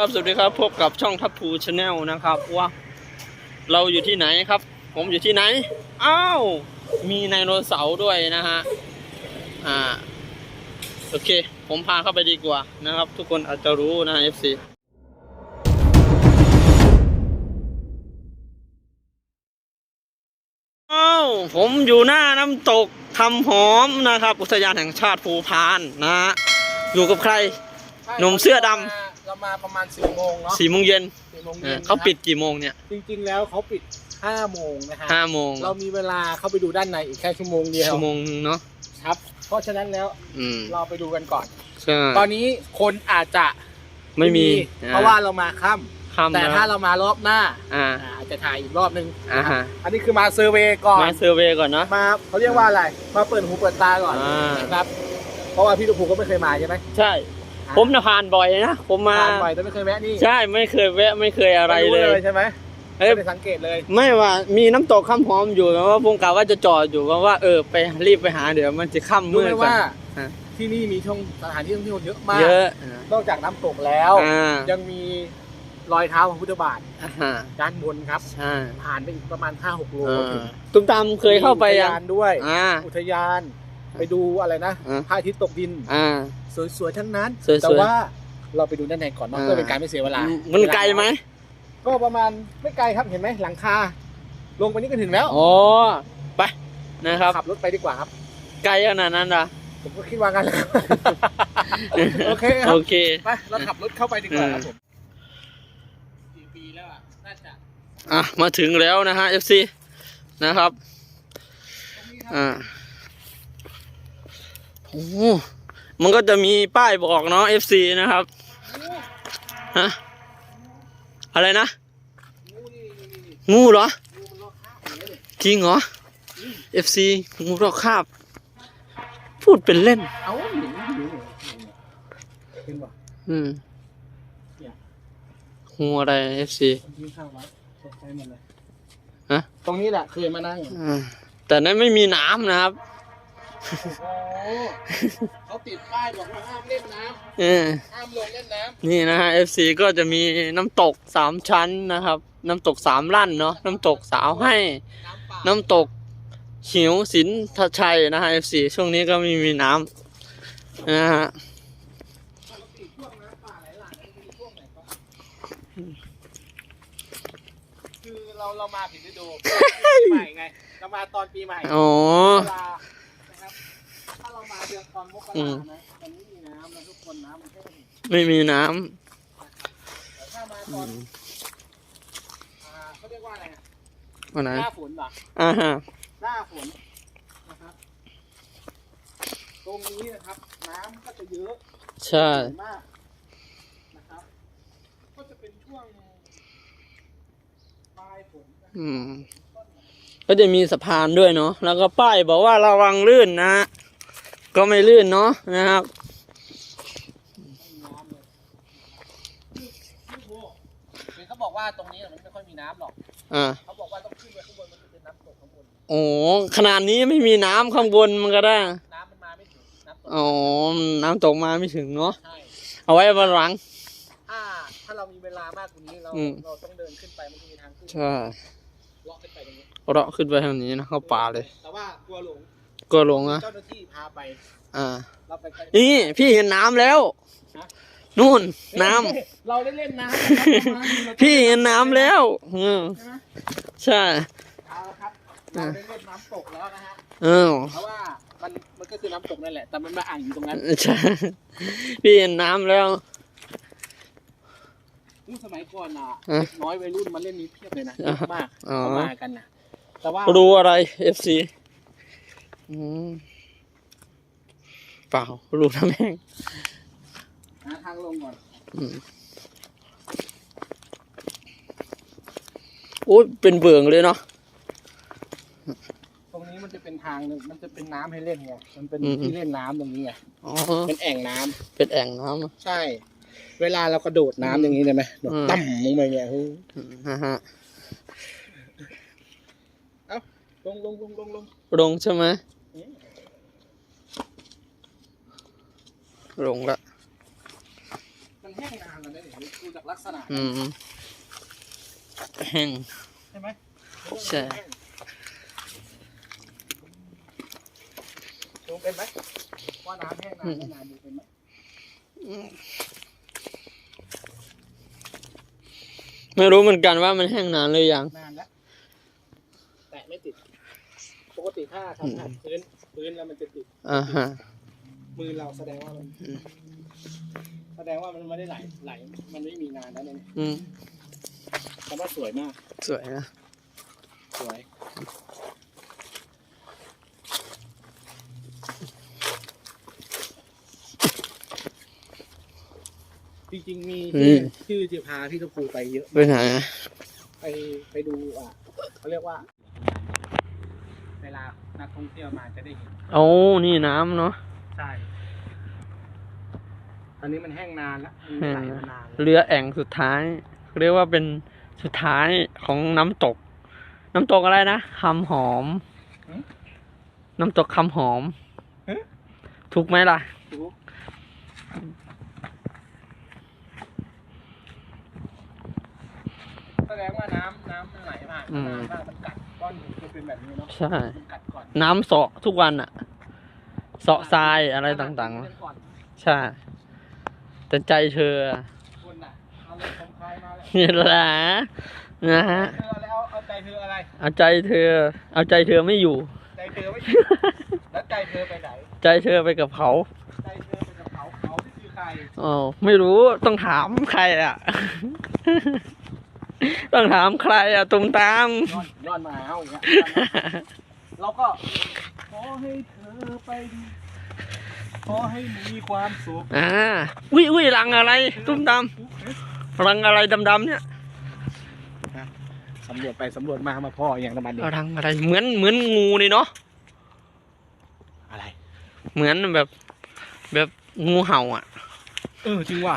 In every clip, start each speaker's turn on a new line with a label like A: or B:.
A: ครับสวัสดีครับพบกับช่องทัพพูชาแนลนะครับว่าเราอยู่ที่ไหนครับ ผมอยู่ที่ไหนอ้าวมีไดโนเสาร์ด้วยนะฮะอ่าโอเค ผมพาเข้าไปดีกว่านะครับ ทุกคนอาจจะรู้นะ FC อ้าวผมอยู่หน้าน้ำตกคำหอมนะครับ อุทยานแห่งชาติภูพานนะฮะอยู่กับใครหนุ่มเสื้อดำ
B: เรามาประมาณสี่โมงเนาะ
A: สี่โมงเย็น
B: สี่โมง
A: เอ
B: เย็
A: อนเขาปิดกี่โมงเนี่ย
B: จริง ๆ แล้วเขาปิดห้าโมงนะฮะ
A: ห้าโมง
B: เรามีเวลาเข้าไปดูด้านในอีกแค่ชั่วโมงเดียว
A: ชั่วโมงนึงเนาะ
B: ครับ เพราะฉะนั้นแล้ว
A: อืม
B: เราไปดูกันก่อน
A: ใช่
B: ตอนนี้คนอาจจะ
A: ไม่มี
B: เพราะว่าเรามาค่
A: ค่ำำ
B: แต่
A: แล้ว
B: ถ้าเรามารอบหน้า
A: อ่า
B: อ่าอาจจะถ่ายอีกรอบนึง
A: อ่าฮะ
B: อันนี้คือมาเซอร์เวย์ก่อน
A: มาเซอร์เวย์ก่อนเนาะ
B: มาเขาเรียกว่าอะไรมาเปิดหูเปิดตาก่อน
A: อ่า
B: นะครับ เพราะว่าพี่ตุภูก็ไม่เคยมาใช่ไหม
A: ใช่ ผมน่ะผ่านบ่อยนะผมมา
B: ผ่านบ่อยแต่ไม่เคยแวะนี่
A: ใช่ไม่เคยแวะไม่เคยอะไร
B: ม่
A: เลย
B: ใช่ไหม
A: เอ้ย
B: ไม่ได้สังเกตเลย
A: ไม่ว่ามีน้ำตกข้ามหอมอยู่แต่ว่าผมกะว่าจะจอดอยู่เพราะว่าเออไปรีบไปหาเดี๋ยวมันจะค่ำ
B: รู้
A: มื
B: ไหม
A: ดก่อน
B: ว่า
A: ฮะ
B: ที่นี่มีช่องสถานที่ท่องเที่ยวเยอะมาก
A: เยอะ
B: นอกจากน้ำตกแล้ว
A: อ่า
B: ยังมีรอยเท้าของพุทธบาท
A: อ่าฮะ
B: ด้านบนครับ
A: ใช่
B: ผ่านไปอีกประมาณ5-6โล
A: อ่า
B: ถึง
A: ตุ้มตามเคยเข้าไป
B: มีอุท
A: ยัง
B: ยานด้วย
A: อ่า
B: อุทยาน ไปดูอะไรนะ
A: อ่า
B: พระอาทิตย์ตกดิน
A: อ่า
B: สวยๆทั้งนั้น
A: สวยๆ
B: แต่ว่าเราไปดูด้านในก่อนเนาะ
A: อ่า
B: เพื่อเป็นการไม่เสียเวลา
A: มันไกลไหม
B: ก็ประมาณไม่ไกลครับเห็นไหมหลังคา ลงไปนี่ก็ถึงแล้ว
A: อ๋อไปนะครับ
B: ขับรถไปดีกว่าครับ
A: ไกลขนาดนั้นเหรอ
B: ผมก็คิดว่างั้นแหละโอเคครั
A: โอบเค
B: ไปเราขับรถเข้าไปดีกว่าครับผมกี่ปีแล้วอะน่าจะ
A: อะ มาถึงแล้วนะฮะ FC นะครับ
B: ตรงนี้ครับ
A: อ่า โอ้โหมันก็จะมีป้ายบอกเนาะ FC นะครับฮะอะไรนะ
B: งูนี่นี่นี่นี่
A: งูเหรอ
B: งูมันลอกข้าวอย่างนี้เลย
A: จริงเหรอ FC งูรอกคาบ พูดเป็นเล่น
B: เอ้าหนูหนูหนูเป็นว่ะ
A: อืม
B: เนี่ย
A: งูอะไร FC
B: คนที่ข้าวไว้ตกใจหมดเลย
A: ฮะ
B: ตรงนี้แหละเคยมานั่ง
A: อ่าแต่นั้นไม่มีน้ำนะครับ
B: โอ้ เขาติดป้ายบอกว่าห้ามเล่นน้
A: เออำ
B: ห้ามลงเล่นน้
A: นี่นะฮะ FC ก็จะมีน้ำตกสามชั้นนะครับ น้ำตกสามลั่นเนาะน้ำตกสาวให้ำ
B: น้ำเปล่า
A: น้ำตกหิวสินทชัยนะฮะ FC ช่วงนี้ก็ไม่มีน้ำนะฮะ
B: ปกติช่วงน้ำป่าไหลหลากมันจะมีช่วงไหนครับคือเราเรามาผิดฤดูปีใหม่ไงเรามาตอนปีใหม่
A: อ๋อ
B: อนตอนมก
A: อื
B: รามนะตอนนี้มีน้ำนะทุกคนน้ำมันแค่นี้
A: ไม่มีน้
B: แต่ถ้ามาตอนอ่าเขาเรียกว่าอะไรอะำ
A: วันไหน
B: หน้าฝนเหรอ
A: อ่าฮะ
B: หน้าฝนนะครับ ตรงนี้นะครับ น้ำก็จะเยอะ
A: ใช่
B: เยอะมากนะครับ ก็จะเป็นช่วงปลายฝนนะ
A: อืม ก็จะมีสะพานด้วยเนาะแล้วก็ป้ายบอกว่าระวังลื่นนะ ก็ไม่ลื่นเนาะนะครับ
B: ไม่มีน้ำเลยพี่พี่โบเห็นเขาบอกว่าตรงนี้มันไม่ค่อยมีน้ำหรอก
A: อ่า
B: เขาบอกว่าต้องขึ้นไปข้างบนมันจะเป็นน้ำตกข้างบน
A: โอ้ขนาดนี้ไม่มีน้ำข้างบนมันก็ได้
B: น้ำมันมาไม่ถึง น้ำตก
A: อ๋อ น้ำตกมาไม่ถึงเนาะ
B: ใช่
A: เอาไว้วันหลัง
B: ถ้าถ้าเรามีเวลามากกว่านี้เรา
A: อืม
B: เราต้องเดินขึ้นไปมันจะมีทางขึ้น
A: ใช่
B: เลาะขึ้นไปตรงนี้
A: เราะขึ้นไปทางนี้นะเข้าป่าเลย
B: แต่ว่ากลัวหลง
A: ก็ลงนะ
B: เจ้าหน้าที่พาไป
A: อ่า
B: เราไปกัน
A: นี่พี่เห็นน้ำแล้ว
B: ฮะ
A: นู่นน้ำ
B: เราได้เล่นน้ำนะครับ
A: พี่เห็นน้ำแล้วอืม
B: ใช่ไหม
A: ใช่
B: เอาละครับเราได้เล่นน้ำตกแล้วนะฮะ
A: เออ
B: เพราะว่ามันมันก็คือน้ำตกนั่นแหละ แต่มันมาอ่างอยู่ตรงนั้น
A: ใช่พี่เห็นน้ำแล้ว
B: นี่สมัยก่อนอะ
A: ฮะ
B: เด็กน้อยวัยรุ่นมาเล่นนี้เพียบเลยนะเย
A: อ่า
B: อะมาก
A: อ๋อ
B: เขามากันนะแต่ว่า
A: รู้อะไร FC อืม เปล่ารู้นะแม่ง
B: หาทางลงก่อน
A: อืมโอ้ยเป็นเบื่องเลยเนาะ
B: ตรงนี้มันจะเป็นทางหนึงมันจะเป็นน้ำให้เล่นไงมันเป็น
A: อืม
B: ที่เล่นน้ำตรงนี้ไง
A: อ๋อ
B: เป็นแอ่งน้ำ
A: เป็นแอ่งน้ำอะ
B: ใช่ เวลาเรากระโดดน้ำอย่างนี้เลยไหมโดด
A: อืม
B: ต่ำลงไปเนี่ยเฮ้ย
A: อืมฮะฮะ
B: ลงลงลงลงลง
A: ลงใช่ไหม
B: อืม
A: ลงละ
B: มันแห้งนานแล้วเนี่ยดูจากลักษณะ
A: อืมแห้ง
B: ใช่ไหม
A: ใช่
B: ดูเป็นไหมว่าน้ำแห้งนานไม่นานดูเป็นไหม
A: ไม่รู้เหมือนกันว่ามันแห้งนานหรือยัง
B: นานแล้วแตะไม่ติด ปกติถ้าทำผ่านพื้นพื้นแล้วมันจะติด
A: อ่าฮะ
B: มือเราแสดงว่ามัน
A: อืม
B: แสดงว่ามันไม่ได้ไหลไหลมันไม่มีนานแล้วเนี่ย
A: อืม
B: แต่ว่าสวยมาก
A: สวยนะ
B: สวย จริงๆมีชื่อชื่อจะพาพี่ตะพูไปเยอะ
A: ไปไหนอะ
B: ไปไปดูอะเขาเรียกว่าเว ลานักท่องเที่ยวมาจะได้เห็น
A: โอ้นี่น้ำเนาะ
B: ใช่ ตอนนี้มันแห้งนานแล้วมัน
A: แห้
B: ไหล
A: ง
B: มานานแล้ว
A: เรือแอ่งสุดท้าย เรียกว่าเป็นสุดท้ายของน้ำตก น้ำตกอะไรนะคำหอม น้ำตกคำหอม ถูกไหมล่ะ
B: ดูแสดงว่าน้ำน้ำมันไหลผ่าน
A: อืม
B: นานมากมันกัด ก้อนหินจะเป็นแบบนี้เนาะ
A: ใช่
B: มันกัดก่อน
A: น้ำเสาะทุกวันอะเสาะทรายอะไรต่าง
B: ๆ ก่อน
A: ๆใช่ แต่ใจเธออะ
B: คุณน่ะเอาเลยผมคลายมาแล้ว
A: นี่แหละนะฮะ
B: เธอแล้วเอาใจเธออะไร
A: เอาใจเธอ เอาใจเธอไม่อยู่
B: ใจเธอไม่อยู่แล้วใจเธอไปไหน
A: ใจเธอไปกับเขา
B: ใจเธอไปกับเขาเขาที่คือใคร
A: อ๋อไม่รู้ต้องถามใครอะ ต้องถามใครอะตุมตาม
B: ย้อนย้อนมาเอาอย่างเงี้ยเราก็ ขอให้เธอไปดีขอให้มีความสุข
A: อ่าอุ้ยอุ้ยรังอะไร ตุ้มตามรังอะไรดำๆเนี่ย
B: สำรวจไปสำรวจมามาพ่ออย่างน้ำมันนี่
A: รังอะไร เหมือนเหมือนงูนี่เนาะ
B: อะไร
A: เหมือนแบบ แบบงูเห่าอะ
B: เออจริงว่ะ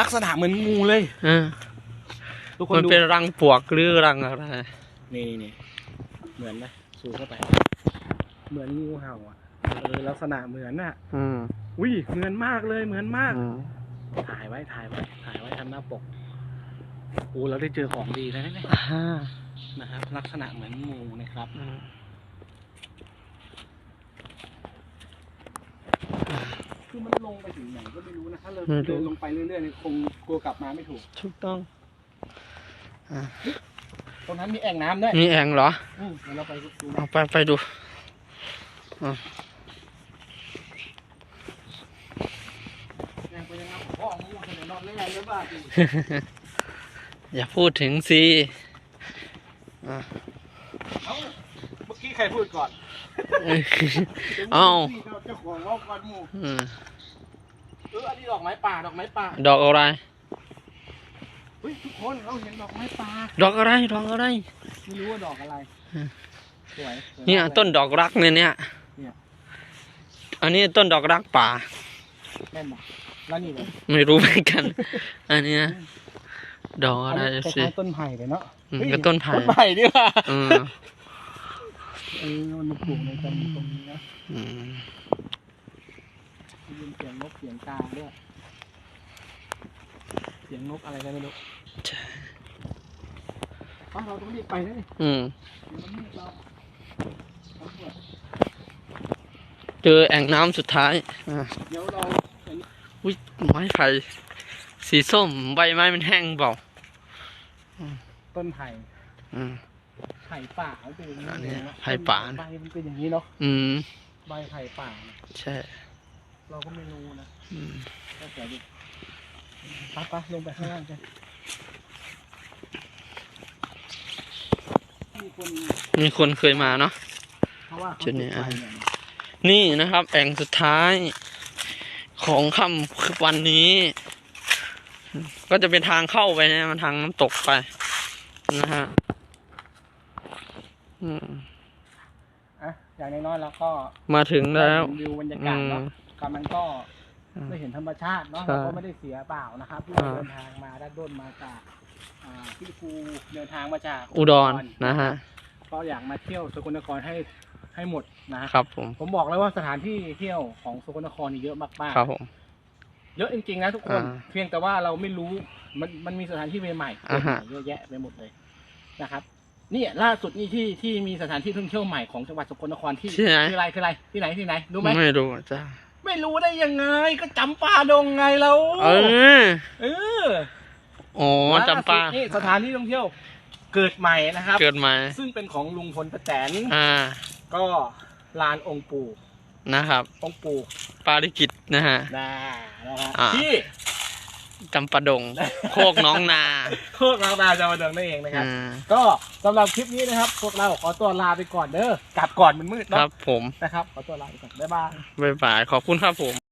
B: ลักษณะเหมือนงูเลย
A: เออ
B: ทุกคน
A: มัน
B: ดู
A: เป็นรังปวกหรือรังอะไร
B: นี่นี่นี่เหมือนไหมสูงเข้าไป เหมือนงูเห่าอะเออลักษณะเหมือนน่ะ
A: อืม
B: อุ้ยเหมือนมากเลยเหมือนมาก
A: อืม
B: ถ่ายไว้ถ่ายไว้ถ่ายไว้ทำหน้าปกโอ้เราได้เจอของดีแล้วเนี่ย
A: อ่า
B: นะครับ ลักษณะเหมือนงูนะครับ
A: อืม
B: คือมันลงไปถึงไหนก็ไม่รู้นะถ้าเราเดินลงไปเรื่อยๆเนี่ยคงกลัวกลับมาไม่ถูก
A: ถูกต้อง
B: ตรงนั้นมีแอ่งน้ำด้วย
A: มีแอ่งเหรอ
B: อืมเดี๋ยวเราไปดูนะ
A: เอาไปไปดู
B: แอ่งไปยังไงพ่องูขนาดนอนเล่นหรือเปล่าจริง
A: อย่าพูดถึงสิอะ
B: เอ้าเมื่อกี้ใครพูดก่อน
A: เอ้า
B: เจ้าของว่าก่อนหมู
A: อืม
B: เอออันนี้ดอกไม้ป่าดอกไม้ป่า
A: ดอกอะไร
B: เฮ้ยทุกคนเราเห็นดอกไม้ป่า
A: ดอกอะไรดอกอะไร
B: ไม่รู้ว่าดอกอะไร
A: อืม
B: สวยสว
A: เนี่ย
B: มากล
A: ต้นดอกรักเนี่ยเนี่ย
B: เนี่ย
A: อันนี้ต้นดอกรักป่า
B: แม่นบอกแล้วนี่เลย
A: ไม่รู้เหมือนกัน อันเนี้ยดอกอะไร
B: นนี้
A: สิ
B: คล้ายๆต้นไผ่เลยเนาะ
A: อืม
B: เฮ้ย
A: ก็ต้นไผ่
B: ต้นไผ่ดีกว่า
A: อืม
B: เออมันมาปลูกในตรงตรงนี้นะ
A: อืม
B: ได้ยินเสียงนกเสียงกาด้วย เสียงนกอะไรกันไม่รู้
A: ใช่
B: เอ้าเราต้องรีบไปนะนี่
A: อืม
B: เดี๋ยวมันมืดเราเอาเถอะ
A: เจอแอ่งน้ำสุดท้ายอะ
B: เดี๋ยวเรา
A: อุ้ยไม้ไผ่สีส้มใบไม้มันแห้งเปล่า
B: ต้นไผ่
A: อืม
B: ไผ่ป่ามันเป็นอย่างนี้
A: อันนี้
B: เลยนะ
A: ไผ่ป่า
B: ใบมันเป็นอย่างนี้เนาะ
A: อืม
B: ใบไผ่ป่าเนี่ย
A: ใช่
B: เราก็ไม่รู้นะ
A: อืม
B: ก็เดี๋ยวดูไปไปลงไปข้างล่างกันมีคน
A: มีคนเคยมาเนาะ
B: เพราะว่าเขา
A: จุดนี้
B: จุไฟ
A: อะ
B: เนี่ย
A: นี่นะครับแอ่งสุดท้ายของค่ำวันนี้ ก็จะเป็นทางเข้าไปนะมันทางน้ำตกไป นะฮะอืม
B: อะอย่างน้อยๆเราก็
A: มาถึงแล้ว
B: ได้เห็นวิวบรรยา
A: อื
B: กาศ
A: ม
B: เนาะกับมันก็ ได้เห็นธรรมชาติเนาะ
A: ใช่
B: เราก็ไม่ได้เสียเปล่านะครับที่
A: อ่า
B: เราเดินทางมาด้านด้นมาจากอ่าพี่ภูเดินทางมาจาก
A: อุดรนะฮะ
B: ก็อยากมาเที่ยวสกลนครให้ให้หมดนะ
A: ครับผม
B: ผมบอกเลยว่าสถานที่เที่ยวของสกลนครนี่เยอะมาก
A: ครับผม
B: ๆ เยอะจริงๆนะทุกคน
A: อ่า
B: เพียงแต่ว่าเราไม่รู้มันมันมีสถานที่ใหม่ๆ
A: อ่าฮะ
B: เยอะแยะไปหมดเลยนะครับเนี่ยล่าสุดนี่ที่ที่มีสถานที่ท่องเที่ยวใหม่ของจังหวัดสกลนครที่
A: ที่ไหน
B: คืออะไรคืออะไรที่ไหนที่ไหนรู้ไหม
A: ไม่รู้จ้า
B: ไม่รู้ได้ยังไง ก็จำปาดงไงเรา
A: เออ
B: เออ
A: อ๋อจำปา
B: ล่สุดนี่สถานที่ท่องเที่ยว เกิดใหม่นะครับ
A: เกิดมา
B: ซึ่งเป็นของลุงพลป้าแตน
A: อ่า
B: ก็ลานองค์ปู่
A: นะครับ
B: องค์ปู่
A: ปาริกิตนะฮะ
B: นานะฮะ
A: อ่า
B: ที่
A: จำปาดง โคกน้องนา
B: โคกเราดาจะมาเดินนั่นเองนะครับ
A: อ่า
B: ก็สำหรับคลิปนี้นะครับ พวกเราขอตัวลาไปก่อนเด้อกลับก่อนมันมืด
A: ค
B: เนาะ
A: รับผม
B: นะครับ ขอตัวลาไปก่อนบ๊ายบาย
A: บ๊ายบาย ขอบคุณครับผม